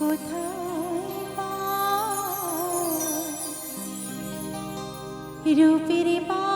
কোথায় পাই রূপের পা